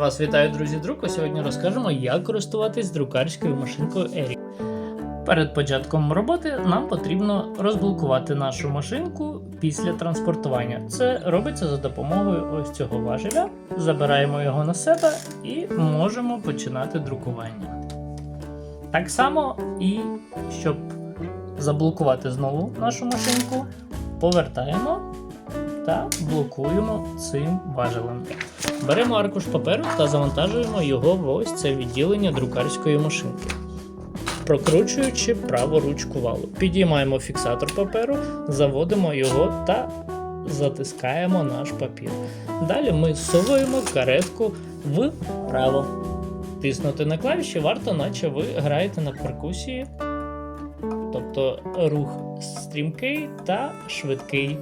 Вас вітаю, друзі, друку. Сьогодні розкажемо, як користуватись друкарською машинкою Ері. Перед початком роботи нам потрібно розблокувати нашу машинку після транспортування. Це робиться за допомогою ось цього важеля. Забираємо його на себе і можемо починати друкування. Так само і щоб заблокувати знову нашу машинку, повертаємо та блокуємо цим важелем. Беремо аркуш паперу та завантажуємо його в ось це відділення друкарської машинки. Прокручуючи праву ручку валу, підіймаємо фіксатор паперу, заводимо його та затискаємо наш папір. Далі ми совуємо каретку вправо. Тиснути на клавіші варто, наче ви граєте на перкусії, тобто рух стрімкий та швидкий.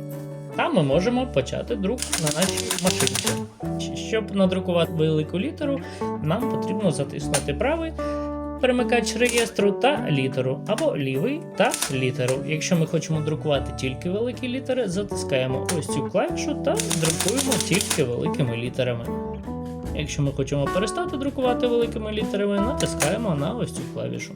Та ми можемо почати друк на нашій машинці. Щоб надрукувати велику літеру, нам потрібно затиснути правий перемикач реєстру та літеру, або лівий та літеру. Якщо ми хочемо друкувати тільки великі літери, затискаємо ось цю клавішу та друкуємо тільки великими літерами. Якщо ми хочемо перестати друкувати великими літерами, натискаємо на ось цю клавішу.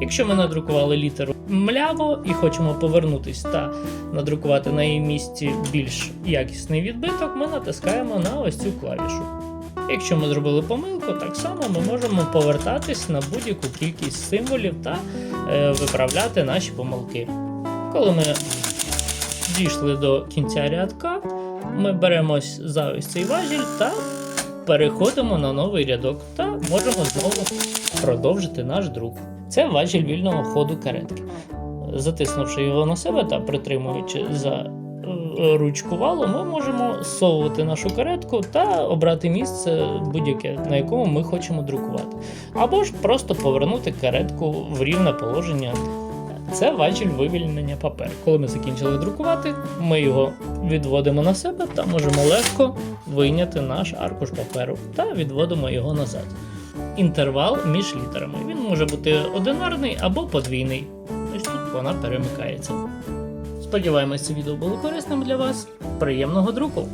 Якщо ми надрукували літеру мляво і хочемо повернутись та надрукувати на її місці більш якісний відбиток, ми натискаємо на ось цю клавішу. Якщо ми зробили помилку, так само ми можемо повертатись на будь-яку кількість символів та е, виправляти наші помилки. Коли ми дійшли до кінця рядка, ми беремось за ось цей важіль та переходимо на новий рядок та можемо знову продовжити наш друк. Це важіль вільного ходу каретки. Затиснувши його на себе та притримуючи за е, ручку валу, ми можемо зсовувати нашу каретку та обрати місце будь-яке, на якому ми хочемо друкувати. Або ж просто повернути каретку в рівне положення. Це важіль вивільнення паперу. Коли ми закінчили друкувати, ми його відводимо на себе та можемо легко вийняти наш аркуш паперу та відводимо його назад. Інтервал між літерами. Він може бути одинарний або подвійний. Ось тут вона перемикається. Сподіваємось, це відео було корисним для вас. Приємного друку!